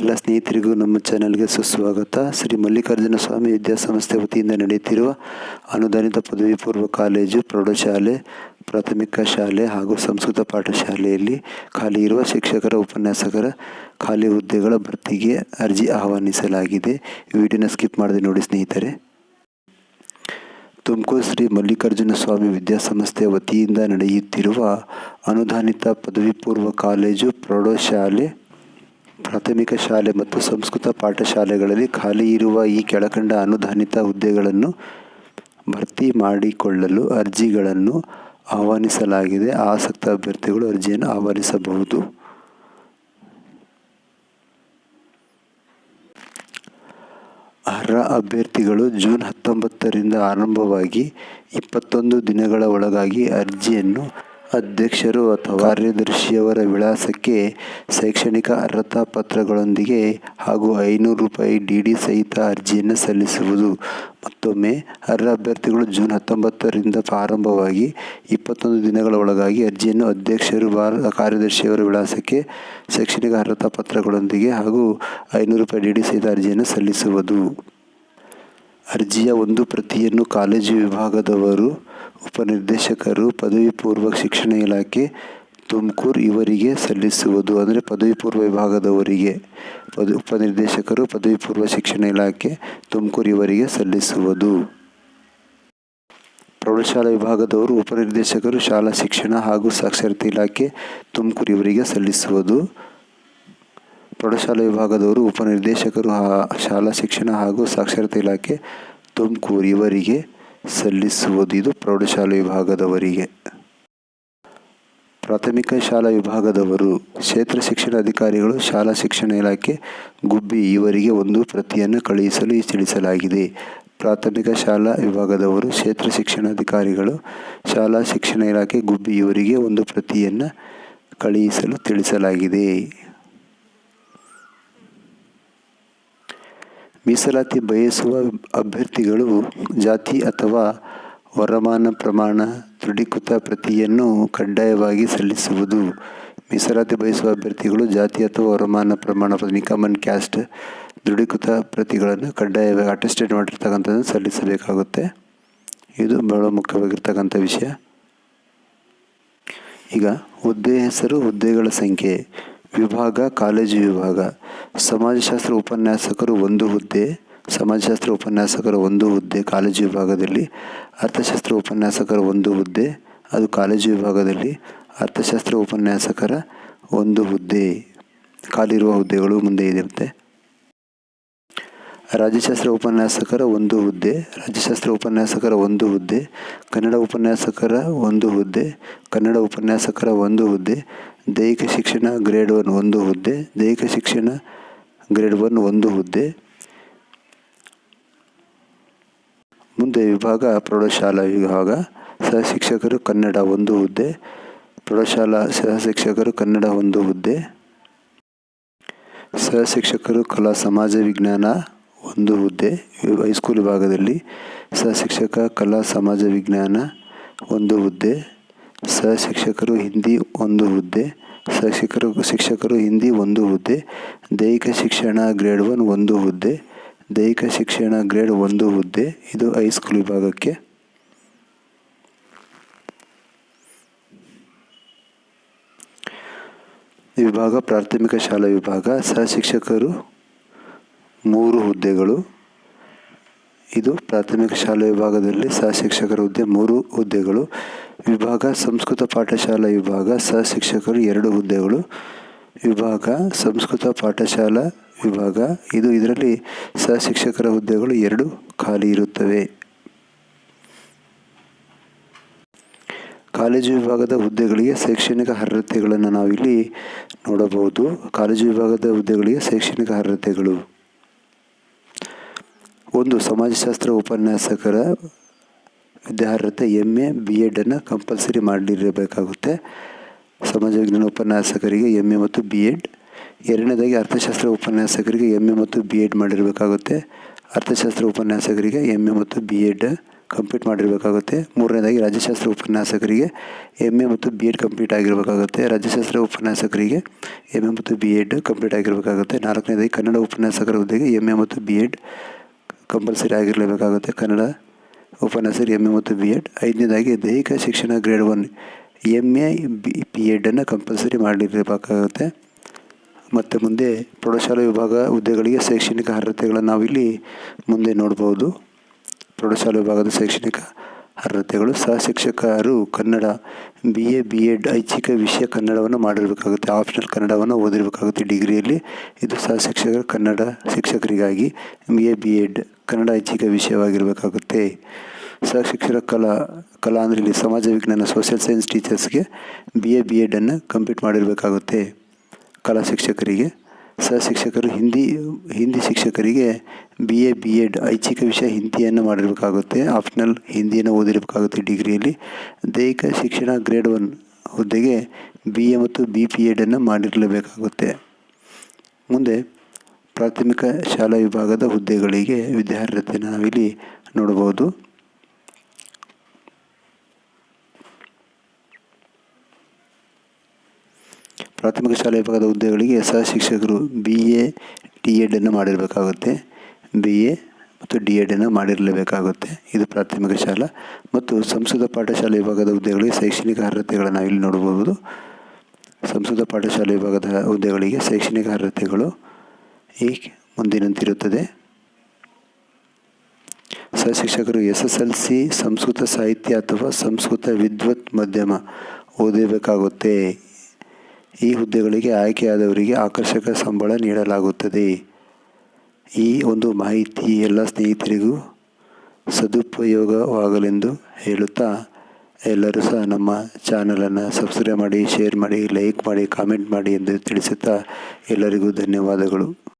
ಎಲ್ಲ ಸ್ನೇಹಿತರಿಗೂ ನಮ್ಮ ಚಾನೆಲ್ಗೆ ಸುಸ್ವಾಗತ. ಶ್ರೀ ಮಲ್ಲಿಕಾರ್ಜುನ ಸ್ವಾಮಿ ವಿದ್ಯಾಸಂಸ್ಥೆ ವತಿಯಿಂದ ನಡೆಯುತ್ತಿರುವ ಅನುದಾನಿತ ಪದವಿ ಪೂರ್ವ ಕಾಲೇಜು, ಪ್ರೌಢಶಾಲೆ, ಪ್ರಾಥಮಿಕ ಶಾಲೆ ಹಾಗೂ ಸಂಸ್ಕೃತ ಪಾಠಶಾಲೆಯಲ್ಲಿ ಖಾಲಿ ಇರುವ ಶಿಕ್ಷಕರ, ಉಪನ್ಯಾಸಕರ ಖಾಲಿ ಹುದ್ದೆಗಳ ಭರ್ತಿಗೆ ಅರ್ಜಿ ಆಹ್ವಾನಿಸಲಾಗಿದೆ. ವಿಡಿಯೋನ ಸ್ಕಿಪ್ ಮಾಡದೆ ನೋಡಿ ಸ್ನೇಹಿತರೆ. ತುಮಕೂರು ಶ್ರೀ ಮಲ್ಲಿಕಾರ್ಜುನ ಸ್ವಾಮಿ ವಿದ್ಯಾಸಂಸ್ಥೆ ವತಿಯಿಂದ ನಡೆಯುತ್ತಿರುವ ಅನುದಾನಿತ ಪದವಿ ಪೂರ್ವ ಕಾಲೇಜು, ಪ್ರೌಢಶಾಲೆ ಪ್ರಾಥಮಿಕ ಶಾಲೆ ಮತ್ತು ಸಂಸ್ಕೃತ ಪಾಠಶಾಲೆಗಳಲ್ಲಿ ಖಾಲಿ ಇರುವ ಈ ಕೆಳಕಂಡ ಅನುದಾನಿತ ಹುದ್ದೆಗಳನ್ನು ಭರ್ತಿ ಮಾಡಿಕೊಳ್ಳಲು ಅರ್ಜಿಗಳನ್ನು ಆಹ್ವಾನಿಸಲಾಗಿದೆ. ಆಸಕ್ತ ಅಭ್ಯರ್ಥಿಗಳು ಅರ್ಜಿಯನ್ನು ಆಹ್ವಾನಿಸಬಹುದು. ಅರ್ಹ ಅಭ್ಯರ್ಥಿಗಳು ಜೂನ್ ಹತ್ತೊಂಬತ್ತರಿಂದ ಆರಂಭವಾಗಿ ಇಪ್ಪತ್ತೊಂದು ದಿನಗಳ ಒಳಗಾಗಿ ಅರ್ಜಿಯನ್ನು ಅಧ್ಯಕ್ಷರು ಅಥವಾ ಕಾರ್ಯದರ್ಶಿಯವರ ವಿಳಾಸಕ್ಕೆ ಶೈಕ್ಷಣಿಕ ಅರ್ಹತಾ ಪತ್ರಗಳೊಂದಿಗೆ ಹಾಗೂ ಐನೂರು ರೂಪಾಯಿ ಡಿ ಡಿ ಸಹಿತ ಅರ್ಜಿಯನ್ನು ಸಲ್ಲಿಸುವುದು. ಮತ್ತೊಮ್ಮೆ, ಅರ್ಹ ಅಭ್ಯರ್ಥಿಗಳು ಜೂನ್ ಹತ್ತೊಂಬತ್ತರಿಂದ ಪ್ರಾರಂಭವಾಗಿ ಇಪ್ಪತ್ತೊಂದು ದಿನಗಳ ಒಳಗಾಗಿ ಅರ್ಜಿಯನ್ನು ಅಧ್ಯಕ್ಷರು ಭಾರ ಕಾರ್ಯದರ್ಶಿಯವರ ವಿಳಾಸಕ್ಕೆ ಶೈಕ್ಷಣಿಕ ಅರ್ಹತಾ ಪತ್ರಗಳೊಂದಿಗೆ ಹಾಗೂ ಐನೂರು ರೂಪಾಯಿ ಡಿ ಡಿ ಸಹಿತ ಅರ್ಜಿಯನ್ನು ಸಲ್ಲಿಸುವುದು. ಅರ್ಜಿಯ ಒಂದು ಪ್ರತಿಯನ್ನು ಕಾಲೇಜು ವಿಭಾಗದವರು ಉಪನಿರ್ದೇಶಕರು ಪದವಿ ಪೂರ್ವ ಶಿಕ್ಷಣ ಇಲಾಖೆ ತುಮಕೂರು ಇವರಿಗೆ ಸಲ್ಲಿಸುವುದು, ಅಂದರೆ ಪದವಿ ಪೂರ್ವ ವಿಭಾಗದವರಿಗೆ, ಪದ, ಉಪನಿರ್ದೇಶಕರು ಪದವಿ ಪೂರ್ವ ಶಿಕ್ಷಣ ಇಲಾಖೆ ತುಮಕೂರು ಇವರಿಗೆ ಸಲ್ಲಿಸುವುದು. ಪ್ರೌಢಶಾಲಾ ವಿಭಾಗದವರು, ಉಪನಿರ್ದೇಶಕರು ಶಾಲಾ ಶಿಕ್ಷಣ ಹಾಗೂ ಸಾಕ್ಷರತೆ ಇಲಾಖೆ ತುಮಕೂರು ಇವರಿಗೆ ಸಲ್ಲಿಸುವುದು. ಪ್ರೌಢಶಾಲಾ ವಿಭಾಗದವರು, ಉಪನಿರ್ದೇಶಕರು ಶಾಲಾ ಶಿಕ್ಷಣ ಹಾಗೂ ಸಾಕ್ಷರತೆ ಇಲಾಖೆ ತುಮಕೂರು ಇವರಿಗೆ ಸಲ್ಲಿಸುವುದು ಇದು ಪ್ರೌಢಶಾಲಾ ವಿಭಾಗದವರಿಗೆ. ಪ್ರಾಥಮಿಕ ಶಾಲಾ ವಿಭಾಗದವರು, ಕ್ಷೇತ್ರ ಶಿಕ್ಷಣ ಅಧಿಕಾರಿಗಳು, ಶಾಲಾ ಶಿಕ್ಷಣ ಇಲಾಖೆ, ಗುಬ್ಬಿ ಇವರಿಗೆ ಒಂದು ಪ್ರತಿಯನ್ನು ಕಳುಹಿಸಲು ತಿಳಿಸಲಾಗಿದೆ. ಪ್ರಾಥಮಿಕ ಶಾಲಾ ವಿಭಾಗದವರು, ಕ್ಷೇತ್ರ ಶಿಕ್ಷಣಾಧಿಕಾರಿಗಳು ಶಾಲಾ ಶಿಕ್ಷಣ ಇಲಾಖೆ, ಗುಬ್ಬಿ ಇವರಿಗೆ ಒಂದು ಪ್ರತಿಯನ್ನು ಕಳುಹಿಸಲು ತಿಳಿಸಲಾಗಿದೆ. ಮೀಸಲಾತಿ ಬಯಸುವ ಅಭ್ಯರ್ಥಿಗಳು ಜಾತಿ ಅಥವಾ ವರಮಾನ ಪ್ರಮಾಣ ದೃಢೀಕೃತ ಪ್ರತಿಯನ್ನು ಕಡ್ಡಾಯವಾಗಿ ಸಲ್ಲಿಸುವುದು. ಮೀಸಲಾತಿ ಬಯಸುವ ಅಭ್ಯರ್ಥಿಗಳು ಜಾತಿ ಅಥವಾ ವರಮಾನ ಪ್ರಮಾಣ ಇನ್ಕಮ್ ಅಂಡ್ ಕ್ಯಾಸ್ಟ್ ದೃಢೀಕೃತ ಪ್ರತಿಗಳನ್ನು ಕಡ್ಡಾಯವಾಗಿ ಅಟೆಸ್ಟೆಡ್ ಮಾಡಿರ್ತಕ್ಕಂಥದ್ದನ್ನು ಸಲ್ಲಿಸಬೇಕಾಗುತ್ತೆ. ಇದು ಬಹಳ ಮುಖ್ಯವಾಗಿರ್ತಕ್ಕಂಥ ವಿಷಯ. ಈಗ ಹುದ್ದೆ ಹೆಸರು, ಹುದ್ದೆಗಳ ಸಂಖ್ಯೆ. ವಿಭಾಗ, ಕಾಲೇಜು ವಿಭಾಗ. ಸಮಾಜಶಾಸ್ತ್ರ ಉಪನ್ಯಾಸಕರು ಒಂದು ಹುದ್ದೆ, ಸಮಾಜಶಾಸ್ತ್ರ ಉಪನ್ಯಾಸಕರ ಒಂದು ಹುದ್ದೆ ಕಾಲೇಜು ವಿಭಾಗದಲ್ಲಿ, ಅರ್ಥಶಾಸ್ತ್ರ ಉಪನ್ಯಾಸಕರ ಒಂದು ಹುದ್ದೆ, ಅದು ಕಾಲೇಜು ವಿಭಾಗದಲ್ಲಿ, ಅರ್ಥಶಾಸ್ತ್ರ ಉಪನ್ಯಾಸಕರ ಒಂದು ಹುದ್ದೆ. ಖಾಲಿರುವ ಹುದ್ದೆಗಳು ಮುಂದೆ ಇರುತ್ತೆ. ರಾಜ್ಯಶಾಸ್ತ್ರ ಉಪನ್ಯಾಸಕರ ಒಂದು ಹುದ್ದೆ, ರಾಜ್ಯಶಾಸ್ತ್ರ ಉಪನ್ಯಾಸಕರ ಒಂದು ಹುದ್ದೆ, ಕನ್ನಡ ಉಪನ್ಯಾಸಕರ ಒಂದು ಹುದ್ದೆ, ಕನ್ನಡ ಉಪನ್ಯಾಸಕರ ಒಂದು ಹುದ್ದೆ ದೈಹಿಕ ಶಿಕ್ಷಣ ಗ್ರೇಡ್ ಒನ್ ಒಂದು ಹುದ್ದೆ, ದೈಹಿಕ ಶಿಕ್ಷಣ ಗ್ರೇಡ್ ಒನ್ ಒಂದು ಹುದ್ದೆ. ಮುಂದೆ ವಿಭಾಗ, ಪ್ರೌಢಶಾಲಾ ವಿಭಾಗ ಸಹ ಶಿಕ್ಷಕರು ಕನ್ನಡ ಒಂದು ಹುದ್ದೆ, ಪ್ರೌಢಶಾಲಾ ಸಹ ಶಿಕ್ಷಕರು ಕನ್ನಡ ಒಂದು ಹುದ್ದೆ. ಸಹ ಶಿಕ್ಷಕರು ಕಲಾ, ಸಮಾಜ ವಿಜ್ಞಾನ ಒಂದು ಹುದ್ದೆ. ಹೈಸ್ಕೂಲ್ ವಿಭಾಗದಲ್ಲಿ ಸಹ ಶಿಕ್ಷಕ ಕಲಾ, ಸಮಾಜ ವಿಜ್ಞಾನ ಒಂದು ಹುದ್ದೆ. ಸಹ ಶಿಕ್ಷಕರು ಹಿಂದಿ ಒಂದು ಹುದ್ದೆ ಸಹ ಶಿಕ್ಷಕರು ಹಿಂದಿ ಒಂದು ಹುದ್ದೆ, ದೈಹಿಕ ಶಿಕ್ಷಣ ಗ್ರೇಡ್ ಒನ್ ಒಂದು ಹುದ್ದೆ, ದೈಹಿಕ ಶಿಕ್ಷಣ ಗ್ರೇಡ್ ಒಂದು ಹುದ್ದೆ. ಇದು ಹೈಸ್ಕೂಲ್ ವಿಭಾಗಕ್ಕೆ. ವಿಭಾಗ, ಪ್ರಾಥಮಿಕ ಶಾಲಾ ವಿಭಾಗ ಸಹ ಶಿಕ್ಷಕರು ಮೂರು ಹುದ್ದೆಗಳು. ಇದು ಪ್ರಾಥಮಿಕ ಶಾಲಾ ವಿಭಾಗದಲ್ಲಿ ಸಹ ಶಿಕ್ಷಕರ ಹುದ್ದೆ ಮೂರು ಹುದ್ದೆಗಳು. ವಿಭಾಗ, ಸಂಸ್ಕೃತ ಪಾಠಶಾಲಾ ವಿಭಾಗ ಸಹ ಶಿಕ್ಷಕರು ಎರಡು ಹುದ್ದೆಗಳು. ವಿಭಾಗ, ಸಂಸ್ಕೃತ ಪಾಠಶಾಲಾ ವಿಭಾಗ. ಇದು ಇದರಲ್ಲಿ ಸಹ ಶಿಕ್ಷಕರ ಹುದ್ದೆಗಳು ಎರಡು ಖಾಲಿ ಇರುತ್ತವೆ. ಕಾಲೇಜು ವಿಭಾಗದ ಹುದ್ದೆಗಳಿಗೆ ಶೈಕ್ಷಣಿಕ ಅರ್ಹತೆಗಳನ್ನು ನಾವಿಲ್ಲಿ ನೋಡಬಹುದು. ಕಾಲೇಜು ವಿಭಾಗದ ಹುದ್ದೆಗಳಿಗೆ ಶೈಕ್ಷಣಿಕ ಅರ್ಹತೆಗಳು. ಒಂದು, ಸಮಾಜಶಾಸ್ತ್ರ ಉಪನ್ಯಾಸಕರ ವಿದ್ಯಾರ್ಹತೆ ಎಂ ಎ ಬಿ ಎಡನ್ನು ಕಂಪಲ್ಸರಿ ಮಾಡಿರಬೇಕಾಗುತ್ತೆ. ಸಮಾಜ ವಿಜ್ಞಾನ ಉಪನ್ಯಾಸಕರಿಗೆ ಎಂ ಎ ಮತ್ತು ಬಿ ಎಡ್ ಎರಡನೇದಾಗಿ ಅರ್ಥಶಾಸ್ತ್ರ ಉಪನ್ಯಾಸಕರಿಗೆ ಎಂ ಎ ಮತ್ತು ಬಿ ಎಡ್ ಮಾಡಿರಬೇಕಾಗುತ್ತೆ. ಅರ್ಥಶಾಸ್ತ್ರ ಉಪನ್ಯಾಸಕರಿಗೆ ಎಂ ಎ ಮತ್ತು ಬಿ ಎಡ್ ಕಂಪ್ಲೀಟ್ ಮಾಡಿರಬೇಕಾಗುತ್ತೆ. ಮೂರನೇದಾಗಿ ರಾಜ್ಯಶಾಸ್ತ್ರ ಉಪನ್ಯಾಸಕರಿಗೆ ಎಂ ಎ ಮತ್ತು ಬಿ ಎಡ್ ಕಂಪ್ಲೀಟ್ ಆಗಿರಬೇಕಾಗುತ್ತೆ. ರಾಜ್ಯಶಾಸ್ತ್ರ ಉಪನ್ಯಾಸಕರಿಗೆ ಎಂ ಎ ಮತ್ತು ಬಿ ಎಡ್ ಕಂಪ್ಲೀಟ್ ಆಗಿರಬೇಕಾಗುತ್ತೆ. ನಾಲ್ಕನೇದಾಗಿ ಕನ್ನಡ ಉಪನ್ಯಾಸಕರ ಹುದ್ದೆಗೆ ಎಂ ಎ ಮತ್ತು ಬಿ ಎಡ್ ಕಂಪಲ್ಸರಿ ಆಗಿರಲೇಬೇಕಾಗುತ್ತೆ. ಕನ್ನಡ ಉಪನ್ಯಾಸಕರು ಎಂ ಎ ಮತ್ತು ಬಿ ಎಡ್. ಐದನೇದಾಗಿ ದೈಹಿಕ ಶಿಕ್ಷಣ grade one M A, B P ಎಡನ್ನು compulsory ಮಾಡಿರಬೇಕಾಗುತ್ತೆ ಮತ್ತು ಮುಂದೆ ಪ್ರೌಢಶಾಲಾ ವಿಭಾಗ ಹುದ್ದೆಗಳಿಗೆ ಶೈಕ್ಷಣಿಕ ಅರ್ಹತೆಗಳನ್ನು ನಾವಿಲ್ಲಿ ಮುಂದೆ ನೋಡ್ಬೋದು. ಪ್ರೌಢಶಾಲಾ ವಿಭಾಗದ ಶೈಕ್ಷಣಿಕ ಅರ್ಹತೆಗಳು ಸಹ ಶಿಕ್ಷಕರು Kannada, B A, B Ed, ಐಚ್ಛಿಕ ವಿಷಯ ಕನ್ನಡವನ್ನು ಮಾಡಿರಬೇಕಾಗುತ್ತೆ. ಆಪ್ಷನಲ್ ಕನ್ನಡವನ್ನು ಓದಿರಬೇಕಾಗುತ್ತೆ. ಡಿಗ್ರಿಯಲ್ಲಿ ಇದು ಸಹ ಶಿಕ್ಷಕರು Kannada ಶಿಕ್ಷಕರಿಗಾಗಿ B A, B Ed Kannada ಐಚ್ಛಿಕ ವಿಷಯವಾಗಿರಬೇಕಾಗುತ್ತೆ. ಸಹ ಶಿಕ್ಷಕ ಕಲಾ ಕಲಾ ಅಂದರೆ ಇಲ್ಲಿ ಸಮಾಜ ವಿಜ್ಞಾನ ಸೋಷಿಯಲ್ ಸೈನ್ಸ್ ಟೀಚರ್ಸ್ಗೆ ಬಿ ಎ ಬಿ ಎಡನ್ನು ಕಂಪ್ಲೀಟ್ ಮಾಡಿರಬೇಕಾಗುತ್ತೆ. ಕಲಾ ಶಿಕ್ಷಕರಿಗೆ, ಸಹ ಶಿಕ್ಷಕರು ಹಿಂದಿ ಹಿಂದಿ ಶಿಕ್ಷಕರಿಗೆ ಬಿ ಎ ಬಿ ಎಡ್ ಐಚ್ಛಿಕ ವಿಷಯ ಹಿಂದಿಯನ್ನು ಮಾಡಿರಬೇಕಾಗುತ್ತೆ. ಆಪ್ಷನಲ್ ಹಿಂದಿಯನ್ನು ಓದಿರಬೇಕಾಗುತ್ತೆ ಡಿಗ್ರಿಯಲ್ಲಿ ದೈಹಿಕ ಶಿಕ್ಷಣ ಗ್ರೇಡ್ ಒನ್ ಹುದ್ದೆಗೆ ಬಿ ಎ ಮತ್ತು ಬಿ ಪಿ ಎಡನ್ನು ಮಾಡಿರಲೇಬೇಕಾಗುತ್ತೆ. ಮುಂದೆ ಪ್ರಾಥಮಿಕ ಶಾಲಾ ವಿಭಾಗದ ಹುದ್ದೆಗಳಿಗೆ ವಿದ್ಯಾರ್ಹತೆ ನಾವಿಲ್ಲಿ ನೋಡಬಹುದು. ಪ್ರಾಥಮಿಕ ಶಾಲಾ ವಿಭಾಗದ ಹುದ್ದೆಗಳಿಗೆ ಸಹ ಶಿಕ್ಷಕರು ಬಿ ಎ ಡಿ ಎಡನ್ನು ಮಾಡಿರಬೇಕಾಗುತ್ತೆ. ಬಿ ಎ ಮತ್ತು ಡಿ ಎಡನ್ನು ಮಾಡಿರಲೇಬೇಕಾಗುತ್ತೆ. ಇದು ಪ್ರಾಥಮಿಕ ಶಾಲಾ. ಮತ್ತು ಸಂಸ್ಕೃತ ಪಾಠಶಾಲೆ ವಿಭಾಗದ ಹುದ್ದೆಗಳಿಗೆ ಶೈಕ್ಷಣಿಕ ಅರ್ಹತೆಗಳನ್ನು ಇಲ್ಲಿ ನೋಡಬಹುದು. ಸಂಸ್ಕೃತ ಪಾಠಶಾಲೆ ವಿಭಾಗದ ಹುದ್ದೆಗಳಿಗೆ ಶೈಕ್ಷಣಿಕ ಅರ್ಹತೆಗಳು ಈ ಮುಂದಿನಂತಿರುತ್ತದೆ. ಸಹ ಶಿಕ್ಷಕರು S S L C Sanskrit ಸಾಹಿತ್ಯ ಅಥವಾ ಸಂಸ್ಕೃತ ವಿದ್ವತ್ ಮಾಧ್ಯಮ ಓದಬೇಕಾಗುತ್ತೆ. ಈ ಹುದ್ದೆಗಳಿಗೆ ಆಯ್ಕೆಯಾದವರಿಗೆ ಆಕರ್ಷಕ ಸಂಬಳ ನೀಡಲಾಗುತ್ತದೆ. ಈ ಒಂದು ಮಾಹಿತಿ ಎಲ್ಲ ಸ್ನೇಹಿತರಿಗೂ ಸದುಪಯೋಗವಾಗಲೆಂದು ಹೇಳುತ್ತಾ ಎಲ್ಲರೂ ಸಹ ನಮ್ಮ ಚಾನಲನ್ನು ಸಬ್ಸ್ಕ್ರೈಬ್ ಮಾಡಿ, ಶೇರ್ ಮಾಡಿ, ಲೈಕ್ ಮಾಡಿ, ಕಾಮೆಂಟ್ ಮಾಡಿ ಎಂದು ತಿಳಿಸುತ್ತಾ ಎಲ್ಲರಿಗೂ ಧನ್ಯವಾದಗಳು.